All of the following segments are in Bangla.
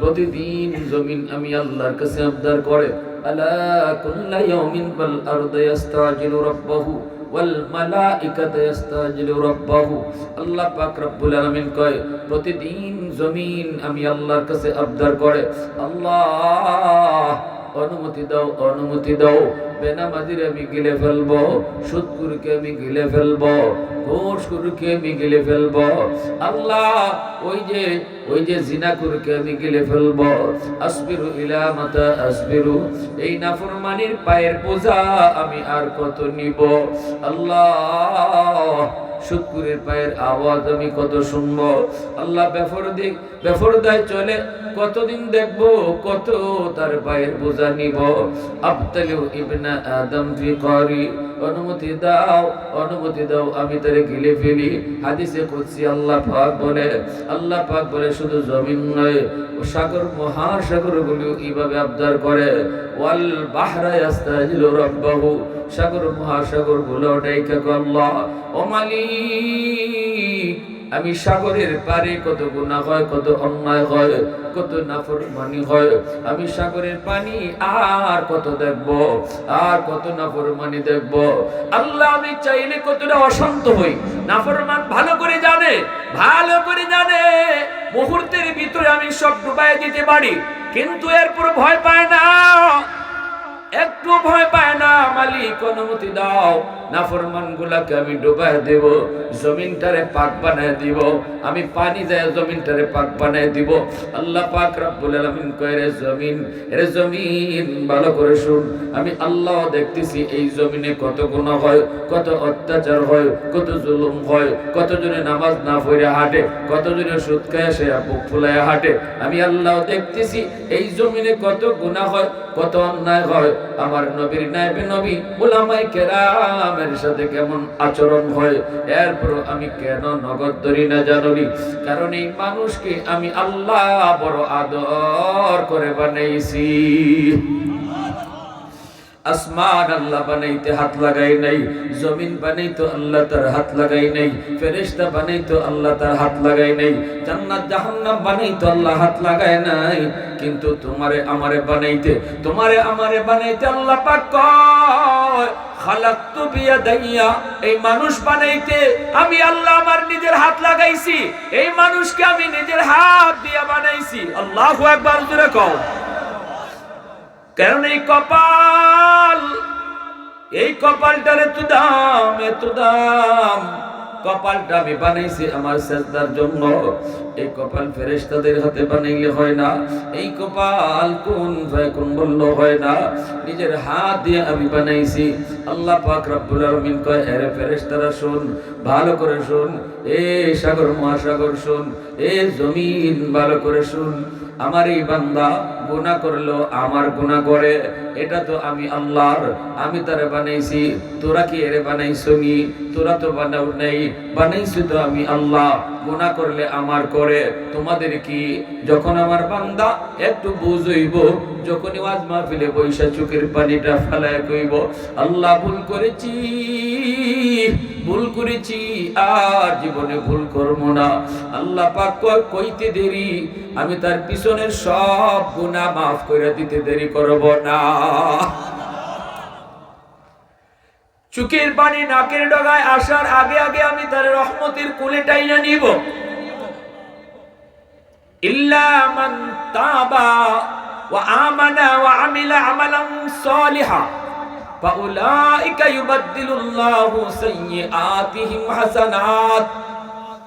প্রতিদিন জমিন আমি আল্লাহর কাছে আবদার করে, আলা কুল্লা ইয়াউমিন বাল আরদু ইস্তাজিলু রাব্বাহু ওয়াল মালাইকাতু ইস্তাজিলু রাব্বাহু। আল্লাহ পাক রব্বুল আলামিন কয়, প্রতিদিন জমিন আমি আল্লাহর কাছে আবদার করে, আল্লাহ অনুমতি দাও অনুমতি দাও। বেনামাজির আমি গিলে ফেলব সুদকুরকে আমি গিলে ফেলব ঘোষকুরকে আমি গিলে ফেলব। আল্লাহ, ওই যে ওই যে জিনাকুরকে আমি গিলে ফেলব। আসবিরু ইলা মাতা আসবিরু, এই নাফরমানির পায়ের বোঝা আমি আর কত নিব? আল্লাহ শুকুরের পায়ের আওয়াজ আমি কত শুনব? আল্লাহ বেফর দিক বেফর দায় চলে, কতদিন দেখব? কত তার পায়ের বোঝা নিব? আবতালিউ ইবনা আদম ফি করি অনুমতি দাও অনুমতি দাও, আমি তারে গিলে ফেলি। হাদিসে কুদসি আল্লাহ পাক বলে, আল্লাহ পাক বলে শুধু জমিন নয় সাগর মহাসাগরগুলো এইভাবে আবদার করে। ওয়াল বাহরা ইয়াস্তাজিলু রাব্বাহু, সাগর মহাসাগরগুলো ডাইকা আল্লাহ। ও মালিক আমি সাগরের পারে কত গুনাহ হয়, কত অন্যায় হয়, কত নাফরমানি হয়। আমি সাগরের পানি আর কত দেখব, আর কত নাফরমানি দেখব। আল্লাহ আমি চাইলে কতটা অশান্ত হই। নাফরমান ভালো করে জানে, ভালো করে জানে, মুহূর্তের ভিতরে আমি সব ডুবাই দিতে পারি। কিন্তু এরপর ভয় পায় না, একটু ভয় পায় না, মালিক অনুমতি দাও। নাফরমান গুলাকে আমি ডুবাই দেব, জমিনটারে পাক বানায় দিব, আমি পানি যায় জমিনটারে পাক বানায় দিব। আল্লাহ পাক রব্বুল আলামিন কয়, রে জমিন রে জমিন, ভালো করে শুন, আমি আল্লাহ দেখতেছি এই জমিনে কত গুনাহ হয়, কত অত্যাচার হয়, কত জুলুম হয় কত জনে নামাজ না পড়ে হাঁটে কত জনে সুদ খায় সে বুক ফুলায় হাঁটে। আমি আল্লাহ দেখতেছি এই জমিনে কত গুনাহ হয়, কত অন্যায় হয়। আমার নবীর নাইবে নবী ওলামাই কেরামের সাথে কেমন আচরণ হয়? এরপর আমি কেন নগদ ধরি না জানি কারণ এই মানুষকে আমি আল্লাহ বড় আদর করে বানাইছি। আসমান আল্লাহ বানাইতে হাত লাগাই নাই, জমিন বানাইতো আল্লাহ তার হাত লাগাই নাই, ফেরেশতা বানাইতো আল্লাহ তার হাত লাগাই নাই, জান্নাত জাহান্নাম বানাইতো আল্লাহ হাত লাগাই নাই। কিন্তু তোমারে আমারে বানাইতে, তোমারে আমারে বানাইতে আল্লাহ পাক কয় খালাকতু বিয়াদাইয়া, এই মানুষ বানাইতে আমি আল্লাহ আমার নিজের হাত লাগাইছি, এই মানুষকে আমি নিজের হাত দিয়া বানাইছি। আল্লাহু আকবার, জোরে কও। কারণ এই কপাল, এই কপালটারে তো দাম, এত দাম। কপালটা আমি বানাইছি আমার সেজদার জন্য। এই কপাল ফেরেশতাদের হাতে বানাইলে হয় না। এই কপাল কোন কোন বলল হয় না। নিজের হাত দিয়ে আমি বানাইছি। আল্লাহ পাক রব্বুল আলামিন কয় আরে ফেরেশতারা শুন, ভালো করে শুন। এ সাগর মহাসাগর শুন, এ জমিন ভালো করে শুন। আমার এই বান্দা গুনাহ করল, আমার গুনাহ করে। এটা তো আমি আল্লাহর, আমি তারে বানাইছি, তোরা কি এরে বানাইছো নি? তোরা তো বানাও নাই, বানাইছি তো আমি আল্লাহ। গুনাহ করলে আমার করে, তোমাদের কি? যখন আমার বান্দা একটু বুঝইব যখন ওয়াজ মাহফিলে বৈশা চোখের পানিটা ফেলায় কইব, আল্লাহ ভুল করেছি। ভুল করেছি, আর জীবনে ভুল করব না। আল্লাহ পাক কইতে দেরি, আমি তার পিছনের সব গুনাহ মাফ করে দিতে দেরি করব না। চুকের পানি নাকের ডগায় আসার আগে আগে আমি তার রহমতের কুলে টাইনা নিব। ইল্লা মান আমানা ওয়া আমিলা আমালান সালিহা। فأولئك يبدل الله سيئاتهم حسنات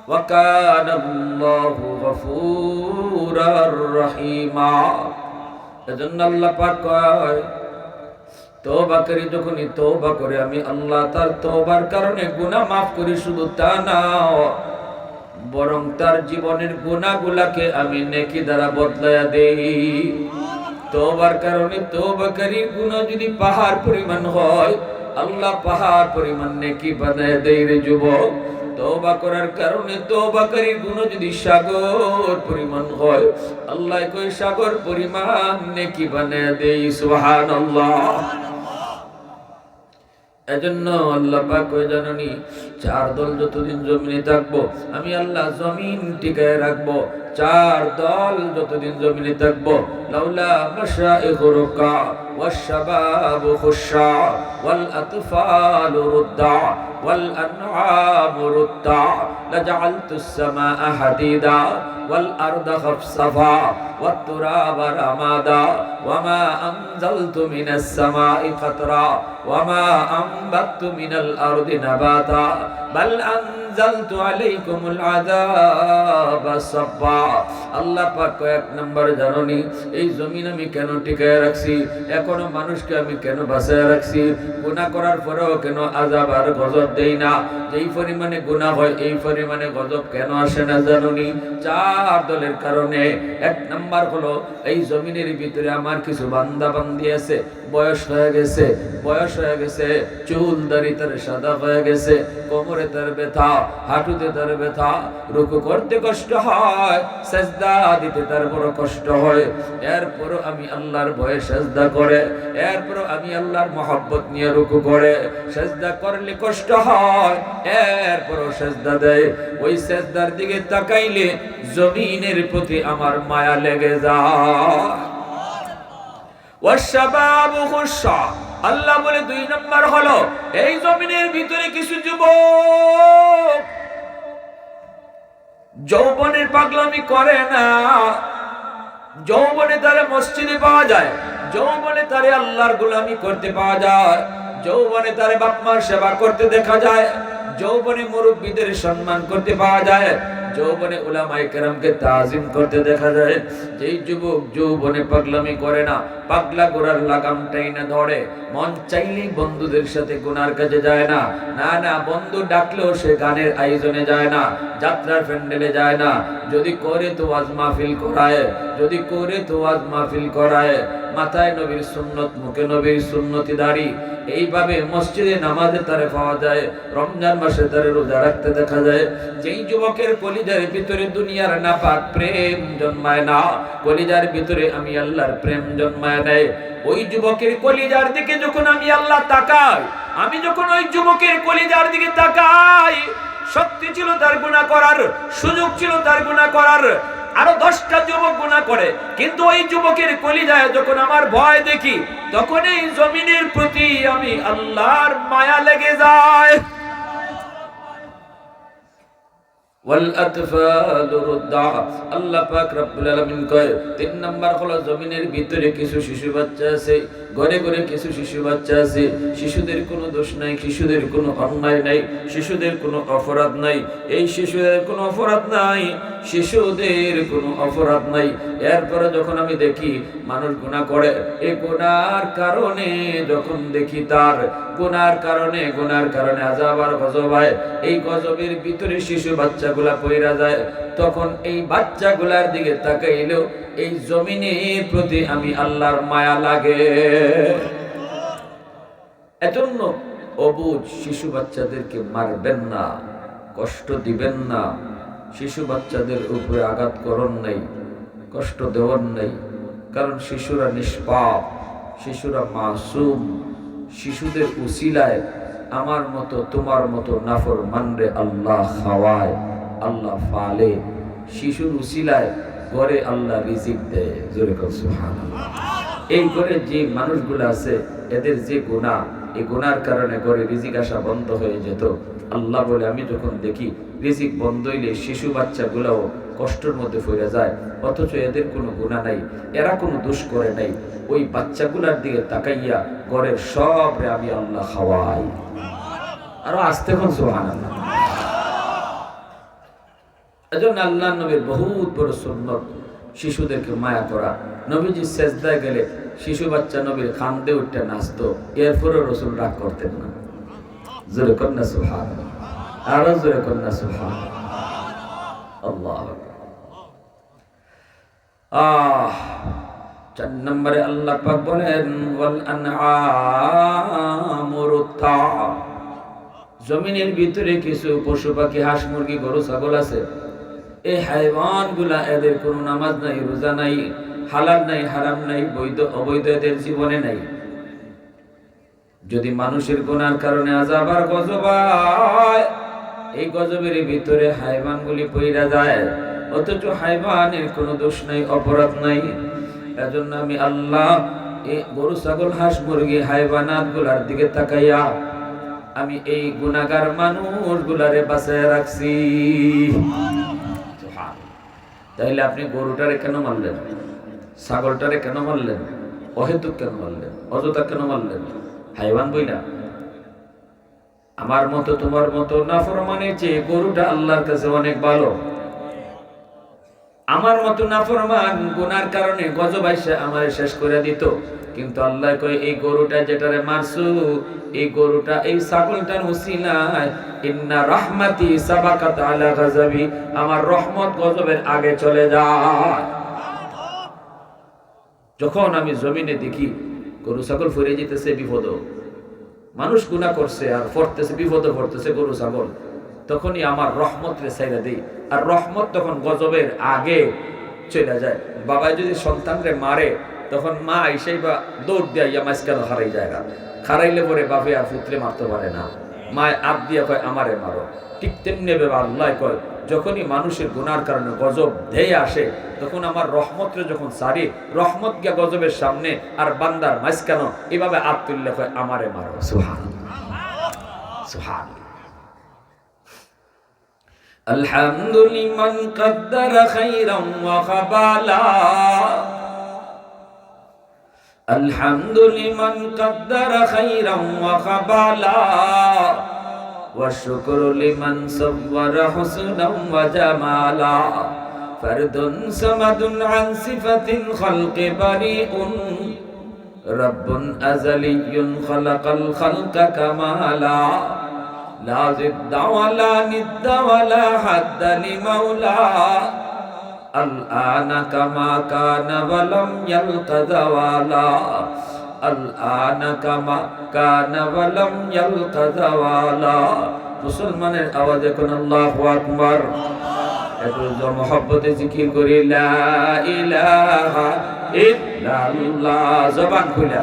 وكان الله غفورا رحيما এজন্য আল্লাহ পাক কয় তওবা করি যখনই তওবা করে আমি আল্লাহ তার তওবার কারণে গুনাহ মাফ করি শুধু তা না বরং তার জীবনের গুনাহগুলাকে আমি নেকি দ্বারা বদলায়া দেই তওবার কারণে তওবাকারীর গুনাহ যদি পাহাড় পরিমাণ হয়, আল্লাহ পাহাড় পরিমাণ নেকি বানায় দেই রে যুবক। তওবা করার কারণে তওবাকারীর গুনাহ যদি সাগর পরিমাণ হয়, আল্লাহ কই সাগর পরিমাণ নেকি বানায় দেই সুবহানাল্লাহ। এজন্য আল্লাহ পাক কই জাননি চার দল যতদিন জমিনে থাকবো আমি আল্লাহ জমিন টিকায় রাখবো চার দল যতদিন জমিনে থাকবো লাউলা মাশাইখু রুকা والشباب خشع والأطفال رضع والأنعام رضع لجعلت السماء حديدا والأرض خفصفا والتراب رمادا وما أنزلت من السماء قطرا وما أنبت من الأرض نباتا বাল আনজালতু আলাইকুমুল সাব্বা। আল্লাহ পাক এক নম্বর জাননি, এই জমিন আমি কেন রাখছি? এখনও মানুষকে আমি কেন বাঁচায় রাখছি? গুনাহ করার পরেও কেন আযাব আর গজব দেই না? যেই পরিমাণে গুনাহ হয়, এই পরিমাণে গজব কেন আসে না জাননি? চার দলের কারণে। এক নাম্বার হলো, এই জমিনের ভিতরে আমার কিছু বান্দা বান্দি আছে। বয়স হয়ে গেছে, বয়স হয়ে গেছে, চুল দাড়ি তার সাদা হয়ে গেছে, কোমরে তার ব্যথা, হাঁটুতে তার ব্যথা, রুকু করতে কষ্ট হয়, সেজদা দিতে তার বড় কষ্ট হয়। এরপরও আমি আল্লাহর ভয়ে সেজদা করে, এরপরও আমি আল্লাহর মহব্বত নিয়ে রুকু করে, সেজদা করলে কষ্ট হয়, এরপরও সেজদা দেয়। ওই সেজদার দিকে তাকাইলে জমিনের প্রতি আমার মায়া লেগে যায়। আল্লাহ বলে দুই নম্বর হলো, এই জমিনের ভিতরে কিছু যুবক যৌবনের পাগলামি করে না। যৌবনে তারে মসজিদে পাওয়া যায়, যৌবনে তারে আল্লাহর গোলামি করতে পাওয়া যায়, যৌবনে তারে বাপমার সেবা করতে দেখা যায়, যৌবনে মুরব্বীদের সম্মান করতে পাওয়া যায়। যৌবনে উলামায়ে কেরামকে তাজিম করতে দেখা যায়, যেই যুবক যৌবনে পাগলামি করে না, পাগলা গোড়ার লাগামটাই না ধরে, মন চাইলেই বন্ধুদের সাথে গুনার কাজে যায় না না না, বন্ধু ডাকলেও সে গানের আয়োজনে যায় না, যাত্রার প্যান্ডেলে যায় না, যদি করে তো আজ মাহফিল করায়, যদি করে তো আজ মাহফিল করায় মাথায় নবীর সুন্নত, মুখে নবীর সুন্নতি দাড়ি। এইভাবে মসজিদে নামাজে তারে পাওয়া যায়, রমজান মাসে তারে রোজা রাখতে দেখা যায়। যেই যুবকের কলিজার ভিতরে দুনিয়ার নাপাক প্রেম জন্মায় না, কলিজার ভিতরে আমি আল্লাহর প্রেম জন্মায় নেয় ওই যুবকের কলিজার দিকে যখন আমি আল্লাহ তাকাই, আমি যখন ওই যুবকের কলিজার দিকে তাকাই শক্তি ছিল তার গুণা করার, সুযোগ ছিল তার গুণা করার আরও দশটা যুবক গুণা করে। কিন্তু ওই যুবকের কলিজায় যখন আমার ভয় দেখি তখন এই জমিনের প্রতি আমি আল্লাহর মায়া লেগে যায়। আল্লাহ পাক রব্বুল আলামিন কয়, তিন নাম্বার হলো জমিনের ভিতরে কিছু শিশু বাচ্চা আছে, ঘরে ঘরে কিছু শিশু বাচ্চা আছে, শিশুদের কোনো দোষ নাই, শিশুদের কোনো অন্যায় নাই, শিশুদের কোনো অপরাধ নাই, এই শিশুদের কোনো অপরাধ নাই, শিশুদের কোনো অপরাধ নাই। এরপরে যখন আমি দেখি মানুষ গুনাহ করে এই গুনার কারণে যখন দেখি তার গুনার কারণে গুনার কারণে আজাব আর গজব হয়, এই গজবের ভিতরে শিশু বাচ্চাগুলা পইরা যায়, তখন এই বাচ্চাগুলার দিকে তাকাইলেও এই জমিনের প্রতি আমি আল্লাহর মায়া লাগে। এজন্য অবুজ শিশু বাচ্চাদেরকে মারবেন না, কষ্ট দিবেন না। শিশু বাচ্চাদের উপরে আঘাত করন নাই, কষ্ট দেওয়ার নাই, কারণ শিশুরা নিষ্পাপ, শিশুরা মাসুম। শিশুদের উসিলায়, আমার মতো, তোমার মতো নাফর মানরে আল্লাহ খাওয়ায়। আল্লাহ ফালে। শিশুর উসিলায় ঘরে আল্লাহ রিজিক দেয়। জোরে কর এই ঘরে যে মানুষগুলো আছে, এদের যে গুণা এই গুনার কারণে ঘরে রিজিক আসা বন্ধ হয়ে যেত। আল্লাহ বলে, আমি যখন দেখি রিজিক বন্ধ হইলে শিশু বাচ্চাগুলাও কষ্টের মধ্যে ফিরে যায়, অথচ এদের কোনো গুণা নাই, এরা কোনো দোষ করে নাই। ওই বাচ্চাগুলার দিকে তাকাইয়া ঘরের সব রে আমি আল্লাহ খাওয়াই। আরও আসতে কোন সোহান আল্লাহ এজন্য আল্লাহ নবীর বহুত বড় সুন্নত, শিশুদেরকে মায়া করা। নবীজি সেজদায় গেলে শিশু বাচ্চা নবীর খান্দে উঠতে নাচতো এরপরে রসুল রাগ করতেন না। জোরে কন্যা সুহান আরও জোরে কন্যা সুহান আল্লাহ আহ, চার নম্বরে আল্লাহ পাক বলেন, ওয়াল আনআমু জমিনের ভিতরে কিছু পশু পাখি, হাঁস মুরগি, গরু, ছাগল আছে। এই হাইওয়ানগুলা এদের কোনো নামাজ নাই, রোজা নাই, হালাল নাই, হারাম নাই, বৈধ, অবৈধ এদের জীবনে নাই। যদি মানুষের গুনার কারণে আজাব আর গজব এই গজবের ভিতরে হাইওয়ান গুলি পইরা যায়। অথচ হাইবানের কোনো দোষ নাই, অপরাধ নাই। এজন্য আমি আল্লাহ এই গরু, ছাগল, হাঁস, মুরগি হাইবানাতগুলার দিকে তাকাইয়া আমি এই গুনাগার মানুষ গুলারে বাঁচায় রাখছি। তাইলে আপনি গরুটারে কেন মারলেন? ছাগলটারে কেন মারলেন? অহেতুক কেন মারলেন? অযথা কেন মারলেন? হাইবান না আমার মতো তোমার মতো নাফরমানে যে গরুটা আল্লাহর কাছে অনেক ভালো। আমার মতো নাফরমান গুনার কারণে গজবাইসে আমার শেষ করে দিত। কিন্তু আল্লাহ কয়, এই গরুটা যেটারে মারছু, এই গরুটা, এই ছাগলটার উসিলায় ইন্না রাহমাতি সাবাকাত আলা গাজাবি আমার রহমত গজবের আগে চলে যায়। যখন আমি জমিনে দেখি গরু, ছাগল ফিরে যেতেছে, বিপদ। মানুষ গুণা করছে আর ফরতেছে, বিপদে ফরতেছে গরু, ছাগল। তখনই আমার রহমত রে সাইরা দেই। আর রহমত তখন গজবের আগে চলে যায়। বাবা যদি সন্তানরে মারে তখন মা এসেই বা দৌড় দিয়া ইয়া মাঝখানে হারাই যায় না হারাইলে পরে বাপে আর পুত্রে মারতে পারে না মা আপ দিয়া কয় আমারে মারো ঠিক তেমনি ভেবে আল্লাহ কয় যখনই মানুষের গুনার কারণে গজব ধেয়ে আসে তখন আমার রহমতরে যখন সারি রহমত গিয়া গজবের সামনে আর বান্দার মাঝখানো এভাবে আপ তুললে কয় আমারে মারো সুহান সুহান الحمد لمن قدر خيرا وخبالا الحمد لمن قدر خيرا وخبالا والشكر لمن صور حسنا وجمالا فرد صمد عن صفة الخلق بريء رب أزلي خلق الخلق كمالا لا ضد ولا ند ولا حد لمولى الآن كما كان ولم يلق زوالا الآن كما كان ولم يلق زوالا মুসলমানের আওয়াজ এখন আল্লাহু আকবার একটু মহব্বতে জিকির করি লা ইলাহা ইল্লাল্লাহ জবান খুলা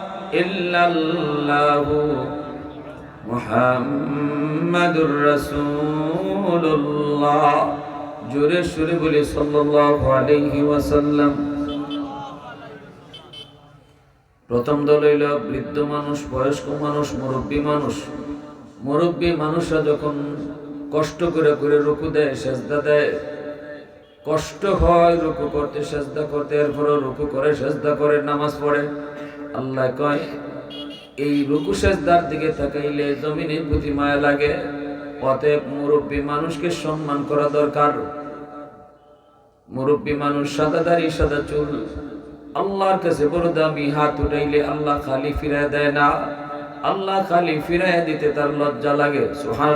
ইল্লাল্লাহু মুহাম্মাদুর রাসূলুল্লাহ। জোরে সুরে বলি, সাল্লাল্লাহু আলাইহি ওয়াসাল্লাম। প্রথম দল হইল বৃদ্ধ মানুষ, বয়স্ক মানুষ, মুরব্বী মানুষ। মুরব্বী মানুষরা যখন কষ্ট করে করে রুকু দেয়, সেজদা দেয়। কষ্ট হয় রুকু করতে, সেজদা করতে এরপরে রুকু করে, সেজদা করে, নামাজ পড়ে। আল্লাহ কয়, এই রুকু সেজদার দিকে তাকাইলে জমিনের প্রতি মায়া লাগে, অতএব মুরব্বী মানুষকে সম্মান করা দরকার। মুরব্বী মানুষ সাদা দাড়ি, সাদা চুল, আল্লাহর কাছে বড় দামি হাত উঠাইলে আল্লাহ খালি ফিরায় দেয় না। আল্লাহ খালি ফিরায় দিতে তার লজ্জা লাগে সুহান